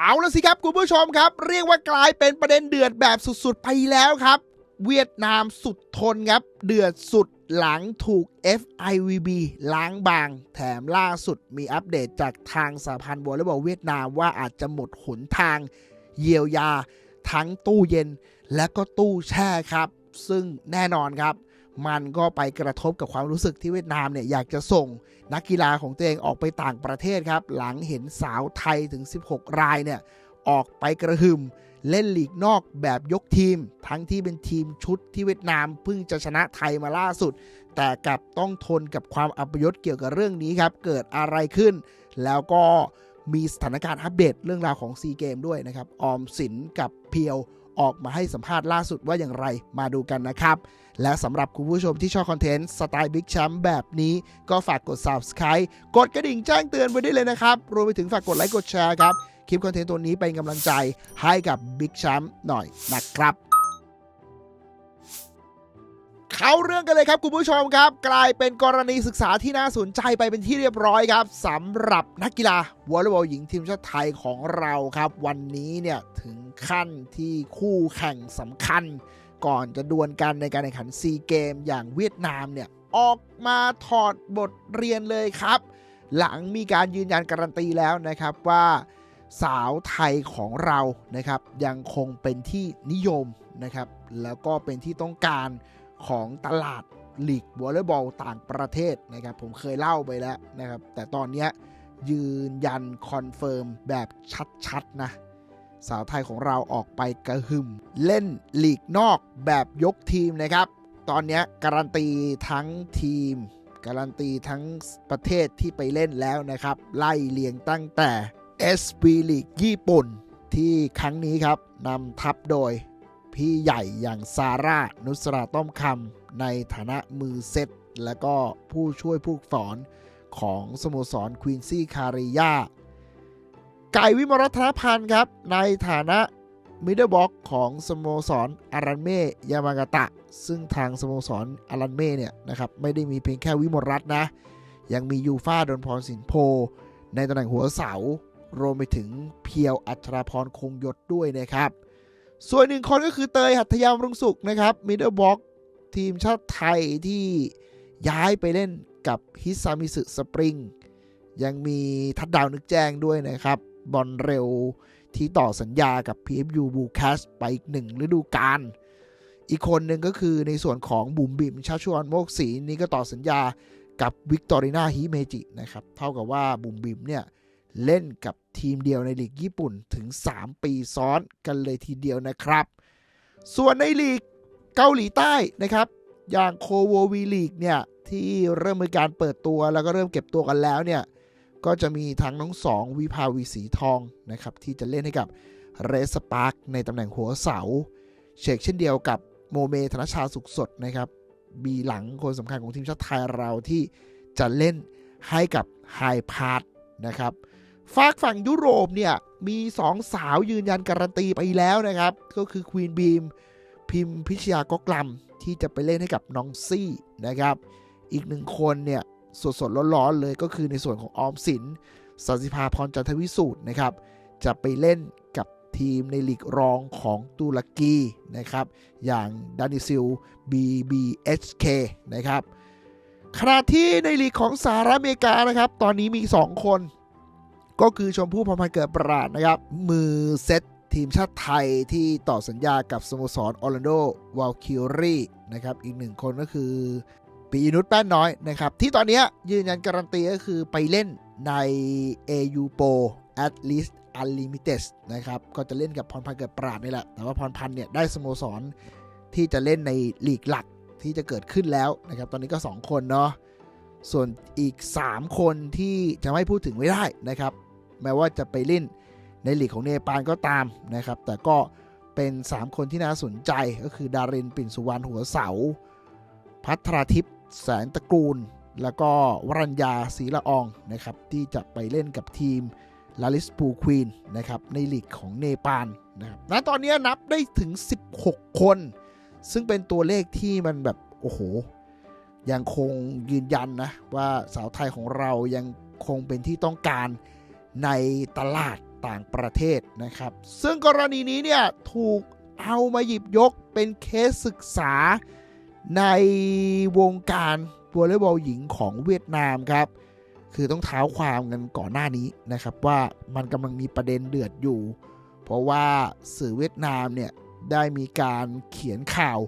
เอาละสิครับคุณผู้ชมครับ เรียกว่ากลายเป็นประเด็นเดือดแบบสุดๆ ไปแล้วครับ เวียดนามสุดทนครับ เดือดสุดหลังถูก FIVB ล้างบาง แถมล่าสุดมีอัปเดตจากทางสหพันธ์วอลเลย์บอลเวียดนามว่าอาจจะหมดหนทางเยียวยา ทั้งตู้เย็นและก็ตู้แช่ครับ ซึ่งแน่นอนครับ มันก็ไปกระทบกับความรู้สึกที่เวียดนามเนี่ยอยากจะส่งนักกีฬาของตัวเองออกไปต่างประเทศครับ หลังเห็นสาวไทยถึง 16 รายเนี่ยออกไปกระหึ่มเล่นลีกนอกแบบยกทีม ทั้งที่เป็นทีมชุดที่เวียดนามเพิ่งจะชนะไทยมาล่าสุด แต่กลับต้องทนกับความอัปยศเกี่ยวกับเรื่องนี้ครับ เกิดอะไรขึ้น แล้วก็มีสถานการณ์อัปเดตเรื่องราวของซีเกมด้วยนะครับ ออมสินกับเพียว ออกมาให้สัมภาษณ์ล่าสุดว่าอย่างไรมาดูกันนะครับ และสำหรับคุณผู้ชมที่ชอบคอนเทนต์สไตล์บิ๊กแชมป์แบบนี้ ก็ฝากกด subscribe กดกระดิ่งแจ้งเตือนไว้ได้เลยนะครับ รวมไปถึงฝากกดไลค์กดแชร์ครับ คลิปคอนเทนต์ตัวนี้เป็นกำลังใจให้กับบิ๊กแชมป์หน่อยนะครับ เข้าเรื่องกันเลยครับคุณผู้ชมครับ กลายเป็นกรณีศึกษาที่น่าสนใจไปเป็นที่เรียบร้อยครับสำหรับนักกีฬาวอลเลย์บอลหญิงทีมชาติไทยของเราครับ วันนี้เนี่ยถึงขั้นที่คู่แข่งสำคัญ ก่อนจะดวลกันในการแข่งขันซีเกมอย่างเวียดนามเนี่ยออกมาถอดบทเรียนเลยครับ หลังมีการยืนยันการันตีแล้วนะครับว่าสาวไทยของเรานะครับยังคงเป็นที่นิยมนะครับแล้วก็เป็นที่ต้องการ ของตลาดลีกวอลเลย์บอลต่างประเทศนะครับ ผมเคยเล่าไปแล้วนะครับ แต่ตอนนี้ยืนยันคอนเฟิร์มแบบชัดๆ นะ สาวไทยของเราออกไปกระหึ่ม เล่นลีกนอกแบบยกทีมนะครับ ตอนนี้การันตีทั้งทีม การันตีทั้งประเทศที่ไปเล่นแล้วนะครับ ไล่เลียงตั้งแต่ SB League ญี่ปุ่นที่ครั้งนี้ครับนำทัพโดย พี่ใหญ่อย่างซาร่า นุสราต้อมคำในฐานะมือเซตและก็ผู้ช่วยผู้สอนของสโมสรควีนซี่คาริยาไก่วิมรัตนพันธ์ครับ ในฐานะมิดเดิลบ็อกของสโมสรอารันเม่ยามากาตะ ซึ่งทางสโมสรอารันเม่เนี่ยนะครับไม่ได้มีเพียงแค่วิมรัตน์นะยังมียูฟาดนพรสินโพ ในตำแหน่งหัวเสารวมไปถึงเพียวอัชราพรคงยศด้วยนะครับ ส่วนหนึ่งคนก็คือเตยหัตถยามรุงสุขนะครับมิดเดิลบล็อกทีมชาติไทยที่ย้ายไปเล่นกับฮิซามิสึสปริง ยังมีทัดดาวนึกแจ้งด้วยนะครับ บอลเร็วที่ต่อสัญญากับ PFU b u c a s ไปอีกหนึ่งฤดูกาลอีกคนหนึ่งก็คือในส่วนของบุ๋มบิมชาชวนโมกศรีนี่ก็ต่อสัญญากับวิกตอรีนาฮิเมจินะครับ เท่ากับว่าบุ๋มบิมเนี่ย เล่นกับทีมเดียวในลีกญี่ปุ่นถึง 3 ปีซ้อนกันเลยทีเดียวนะครับ ส่วนในลีกเกาหลีใต้นะครับ อย่างโคโววีลีกเนี่ยที่เริ่มมีการเปิดตัวแล้วก็เริ่มเก็บตัวกันแล้วเนี่ยก็จะมีทั้งน้องสองวิภาวีสีทองนะครับที่จะเล่นให้กับเรสปาร์กในตำแหน่งหัวเสาเชกเช่นเดียวกับโมเมธนชาสุขสดนะครับบีหลังคนสำคัญของทีมชาติไทยเราที่จะเล่นให้กับไฮพาร์ทนะครับ ฝากฝั่งยุโรปเนี่ย มี2สาวยืนยันการันตีไปแล้วนะครับ ก็คือควีนบีมพิมพิชยากกลัมที่จะไปเล่นให้กับน้องซี่นะครับ อีกหนึ่งคนเนี่ยสดสดร้อนๆเลยก็คือในส่วนของออมสินสัสิภาพรจันทวิสูตรนะครับ จะไปเล่นกับทีมในลีกรองของตุรกีนะครับ อย่างดานิซิล BBHK นะครับขณะที่ในลีกของสหรัฐอเมริกานะครับ ตอนนี้มี 2 คน ก็คือชมพู่พรพันธ์เกิดปราดนะครับ มือเซตทีมชาติไทยที่ต่อสัญญากับสโมสรออร์แลนโดวาลคิวรีนะครับ อีกหนึ่งคนก็คือปีนุชแป้นน้อยนะครับ ที่ตอนนี้ยืนยันการันตีก็คือไปเล่นใน AU Pro at least Unlimited นะครับ ก็จะเล่นกับพรพันธ์เกิดปราดนี่แหละ แต่ว่าพรพันธ์เนี่ยได้สโมสรที่จะเล่นในลีกหลักที่จะเกิดขึ้นแล้วนะครับ ตอนนี้ก็ 2 คนเนาะส่วนอีก 3 คนที่จะไม่พูดถึงไม่ได้นะครับ แม้ว่าจะไปเล่นในลีกของเนปาลก็ตามนะครับ แต่ก็เป็น 3 คนที่น่าสนใจก็คือดารินปิ่นสุวรรณหัวเสา พัทราทิพย์แสนตระกูล แล้วก็วรัญญาศรีละอองนะครับที่จะไปเล่นกับทีมลาลิสปูควีนนะครับในลีกของเนปาลนะครับณตอนนี้นับได้ถึง 16 คน ซึ่งเป็นตัวเลขที่มันแบบ โอ้โห ยังคงยืนยันนะ ว่าสาวไทยของเรายังคงเป็นที่ต้องการ ในตลาดต่างประเทศนะครับ ซึ่งกรณีนี้เนี่ยถูกเอามาหยิบยกเป็นเคสศึกษาในวงการวอลเลย์บอลหญิงของเวียดนามครับ คือต้องเท้าความกันก่อนหน้านี้นะครับว่ามันกำลังมีประเด็นเดือดอยู่ เพราะว่าสื่อเวียดนามเนี่ยได้มีการเขียนข่าว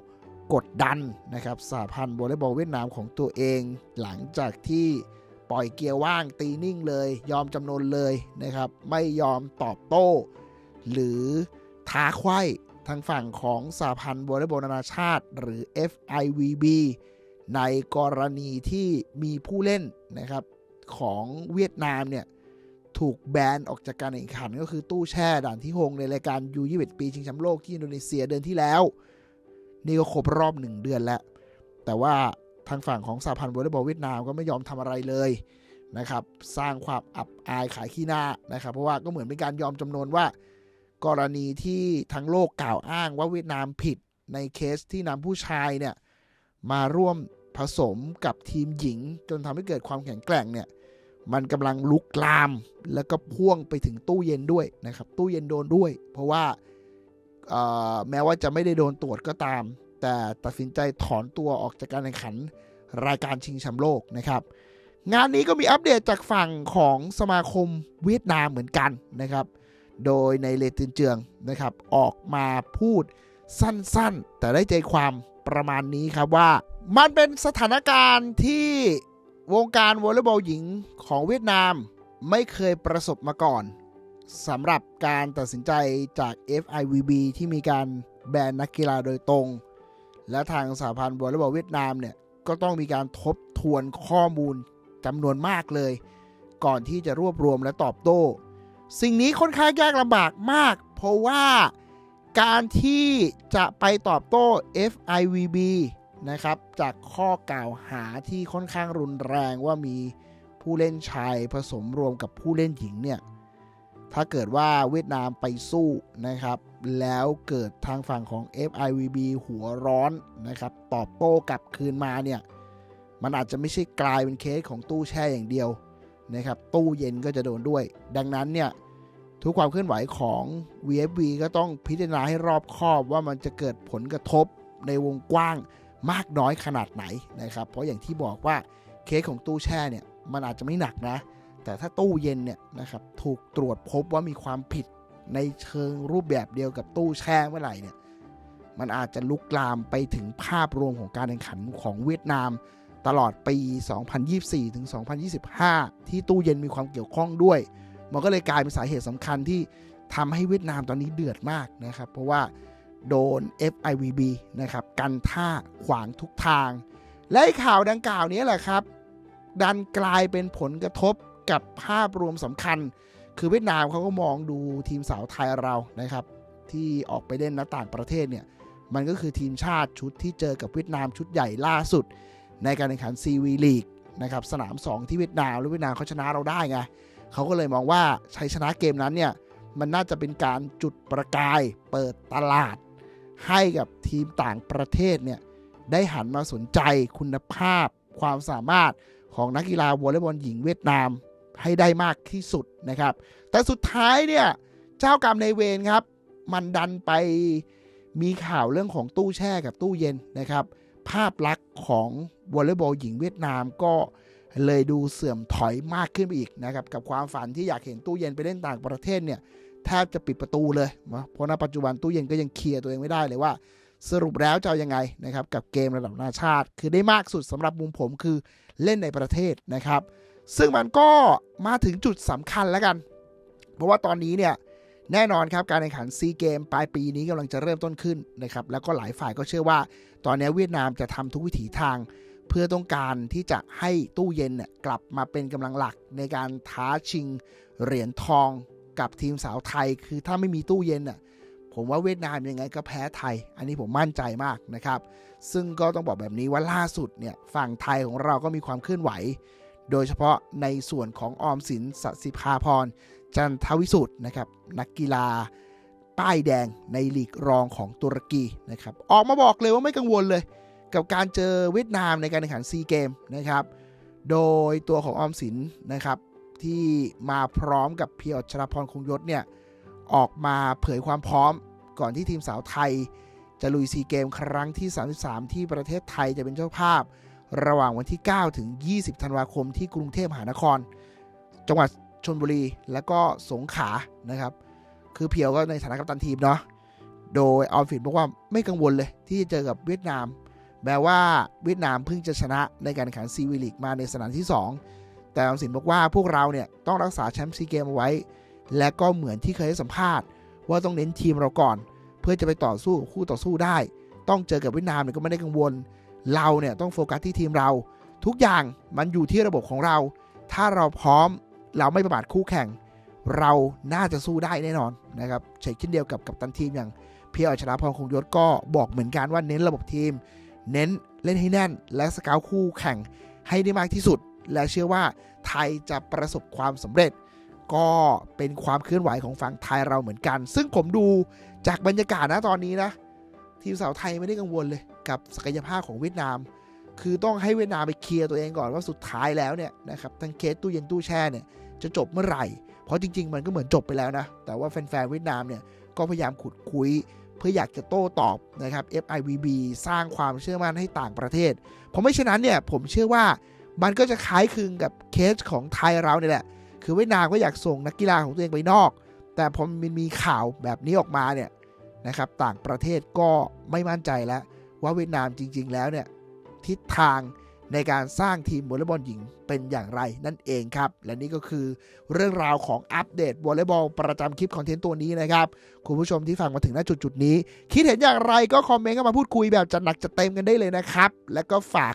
กดดันนะครับสหพันธ์วอลเลย์บอลเวียดนามของตัวเอง หลังจากที่ ปล่อยเกียร์ว่างตีนิ่งเลย ยอมจำนนเลยนะครับ ไม่ยอมตอบโต้ หรือท้าไข้ทางฝั่งของสหพันธ์วอลเลย์บอลนานาชาติ หรือ FIVB ในกรณีที่มีผู้เล่นนะครับของเวียดนามเนี่ยถูกแบนออกจากการแข่งขันก็คือตู้แช่ด่านที่หงในรายการ U21 ปี ชิงแชมป์โลกที่อินโดนีเซียเดือนที่แล้ว นี่ก็ครบรอบหนึ่งเดือนแล้ว แต่ว่า ทางฝั่งของสหพันธ์วอลเลย์บอลเวียดนามก็ไม่ยอมทำอะไรเลยนะครับ สร้างความอับอายขายขี้หน้านะครับ เพราะว่าก็เหมือนเป็นการยอมจำนวนว่า กรณีที่ทั้งโลกกล่าวอ้างว่าเวียดนามผิดในเคสที่นำผู้ชายเนี่ยมาร่วมผสมกับทีมหญิง จนทำให้เกิดความแข็งแกร่งเนี่ยมันกำลังลุกลามแล้วก็พ่วงไปถึงตู้เย็นด้วยนะครับ ตู้เย็นโดนด้วย เพราะว่าแม้ว่าจะไม่ได้โดนตรวจก็ตาม แต่ตัดสินใจถอนตัวออกจากการแข่งขันรายการชิงแชมป์โลกนะครับ งานนี้ก็มีอัปเดตจากฝั่งของสมาคมเวียดนามเหมือนกันนะครับ โดยในเลตินเจืองนะครับออกมาพูดสั้นๆ แต่ได้ใจความประมาณนี้ครับว่า มันเป็นสถานการณ์ที่วงการวอลเลย์บอลหญิงของเวียดนามไม่เคยประสบมาก่อนสำหรับการตัดสินใจจาก FIVB ที่มีการแบนนักกีฬาโดยตรง และทางสหพันธ์วอลเลย์บอลเวียดนามเนี่ยก็ต้องมีการทบทวนข้อมูลจำนวนมากเลย ก่อนที่จะรวบรวมและตอบโต้ สิ่งนี้ค่อนข้างยากลำบากมาก เพราะว่าการที่จะไปตอบโต้ FIVB นะครับจากข้อกล่าวหาที่ค่อนข้างรุนแรงว่ามีผู้เล่นชายผสมรวมกับผู้เล่นหญิงเนี่ย ถ้าเกิดว่าเวียดนามไปสู้นะครับ แล้วเกิดทางฝั่งของ FIVB หัวร้อนนะครับตอบโต้กลับคืนมาเนี่ยมันอาจจะไม่ใช่กลายเป็นเคสของตู้แช่อย่างเดียวนะครับตู้เย็นก็จะโดนด้วย ดังนั้นเนี่ยทุกความเคลื่อนไหวของ VFV ก็ต้องพิจารณาให้รอบคอบว่ามันจะเกิดผลกระทบในวงกว้างมากน้อยขนาดไหนนะครับ เพราะอย่างที่บอกว่าเคสของตู้แช่เนี่ยมันอาจจะไม่หนักนะ แต่ถ้าตู้เย็นเนี่ยนะครับถูกตรวจพบว่ามีความผิดในเชิงรูปแบบเดียวกับตู้แช่เมื่อไหร่เนี่ยมันอาจจะลุกลามไปถึงภาพรวมของการแข่งขันของเวียดนาม ตลอดปี 2024 ถึง 2025 ที่ตู้เย็นมีความเกี่ยวข้องด้วย มันก็เลยกลายเป็นสาเหตุสำคัญที่ทำให้เวียดนามตอนนี้เดือดมากนะครับ เพราะว่าโดน FIVB นะครับกันท่าขวางทุกทาง และข่าวดังกล่าวนี้แหละครับ ดันกลายเป็นผลกระทบ กับภาพรวมสำคัญ คือเวียดนามเขาก็มองดูทีมสาวไทยเรานะครับ ที่ออกไปเล่นณต่างประเทศเนี่ยมันก็คือทีมชาติชุดที่เจอกับเวียดนามชุดใหญ่ล่าสุด ในการแข่งขันซีวีลีกนะครับสนาม 2 ที่เวียดนามแล้วเวียดนามเขาชนะเราได้ไงเขาก็เลยมองว่าชัยชนะเกมนั้นเนี่ยมันน่าจะเป็นการจุดประกายเปิดตลาด ให้กับทีมต่างประเทศเนี่ยได้หันมาสนใจคุณภาพความสามารถของนักกีฬาวอลเลย์บอลหญิงเวียดนาม ให้ได้มากที่สุดนะครับ แต่สุดท้ายเนี่ยเจ้ากรรมในเวรครับ มันดันไปมีข่าวเรื่องของตู้แช่กับตู้เย็นนะครับ ภาพลักษณ์ของวอลเลย์บอลหญิงเวียดนามก็เลยดูเสื่อมถอยมากขึ้นไปอีกนะครับ กับความฝันที่อยากเห็นตู้เย็นไปเล่นต่างประเทศเนี่ยแทบจะปิดประตูเลยนะเพราะณปัจจุบันตู้เย็นก็ยังเคลียร์ตัวเองไม่ได้เลยว่า สรุปแล้วจะยังไงนะครับ กับเกมระดับนานาชาติ คือได้มากสุดสำหรับมุมผมคือเล่นในประเทศนะครับ ซึ่งมันก็มาถึงจุดสำคัญแล้วกัน เพราะว่าตอนนี้เนี่ยแน่นอนครับการแข่งขันซีเกมปลายปีนี้กำลังจะเริ่มต้นขึ้นนะครับแล้วก็หลายฝ่ายก็เชื่อว่า ตอนนี้เวียดนามจะทำทุกวิถีทาง เพื่อต้องการที่จะให้ตู้เย็นเนี่ยกลับมาเป็นกำลังหลักในการท้าชิงเหรียญทองกับทีมสาวไทย คือถ้าไม่มีตู้เย็นน่ะผมว่าเวียดนามยังไงก็แพ้ไทย อันนี้ผมมั่นใจมากนะครับ ซึ่งก็ต้องบอกแบบนี้ว่าล่าสุดเนี่ยฝั่งไทยของเราก็มีความเคลื่อนไหว โดยเฉพาะในส่วนของออมสินสสิภาพร จันทวิสุทธ์นะครับ นักกีฬา ป้ายแดงในลีกรองของตุรกีนะครับ ออกมาบอกเลยว่าไม่กังวลเลย กับการเจอเวียดนามในการแข่งขันซีเกมนะครับ โดยตัวของออมสินนะครับ ที่มาพร้อมกับเพียวชลพรคงยศเนี่ยออกมาเผยความพร้อมก่อนที่ทีมสาวไทย จะลุยซีเกมครั้งที่ 33 ที่ประเทศไทยจะเป็นเจ้าภาพ ระหว่างวันที่ 9 ถึง 20 ธันวาคมที่กรุงเทพมหานคร จังหวัดชนบุรีและก็สงขลานะครับ คือเพียวก็ในฐานะกัปตันทีมเนาะโดยออมฟินบอกว่าไม่กังวลเลยที่จะเจอกับเวียดนาม แม้ว่าเวียดนามเพิ่งจะชนะในการแข่งขันซีวีลีกมาในสนามที่ 2 แต่ออมสินบอกว่าพวกเราเนี่ยต้องรักษาแชมป์ซีเกมเอาไว้ และก็เหมือนที่เคยให้สัมภาษณ์ ว่าต้องเน้นทีมเราก่อน เพื่อจะไปต่อสู้กับคู่ต่อสู้ได้ ต้องเจอกับเวียดนามเนี่ยก็ไม่ได้กังวล เราเนี่ยต้องโฟกัสที่ทีมเรา ทุกอย่างมันอยู่ที่ระบบของเรา ถ้าเราพร้อมเราไม่ประมาทคู่แข่ง เราน่าจะสู้ได้แน่นอนนะครับเช่นเดียวกับกัปตันทีมอย่างเพียรอชราพรคงยศก็บอกเหมือนกันว่าเน้นระบบทีม เน้นเล่นให้แน่น และสกาวคู่แข่งให้ได้มากที่สุด และเชื่อว่าไทยจะประสบความสำเร็จ ก็เป็นความเคลื่อนไหวของฝั่งไทยเราเหมือนกัน ซึ่งผมดูจากบรรยากาศนะตอนนี้นะ ทีมสาวไทยไม่ได้กังวลเลยกับศักยภาพของเวียดนาม คือต้องให้เวียดนามไปเคลียร์ตัวเองก่อนว่าสุดท้ายแล้วเนี่ยนะครับทั้งเคสตู้เย็นตู้แช่เนี่ยจะจบเมื่อไหร่ เพราะจริง ๆ มันก็เหมือนจบไปแล้วนะ แต่ว่าแฟนๆเวียดนามเนี่ยก็พยายามขุดคุย เพื่ออยากจะโต้ตอบนะครับ FIVB สร้างความเชื่อมั่นให้ต่างประเทศ เพราะไม่เช่นนั้นเนี่ยผมเชื่อว่ามันก็จะคล้ายคลึงกับเคสของไทยเราเนี่ยแหละ คือเวียดนามก็อยากส่งนักกีฬาของตัวเองไปนอก แต่พอมันมีข่าวแบบนี้ออกมาเนี่ย นะครับต่างประเทศก็ไม่มั่นใจแล้ว ว่าเวียดนามจริง ๆ แล้วเนี่ยทิศทางในการสร้างทีมวอลเลย์บอลหญิงเป็นอย่างไรนั่นเองครับ และนี่ก็คือเรื่องราวของอัปเดตวอลเลย์บอลประจำคลิปคอนเทนต์ตัวนี้นะครับ คุณผู้ชมที่ฟังมาถึงณจุดจุดนี้ คิดเห็นอย่างไรก็คอมเมนต์เข้ามาพูดคุยแบบจัดหนักจัดเต็มกันได้เลยนะครับ และก็ฝาก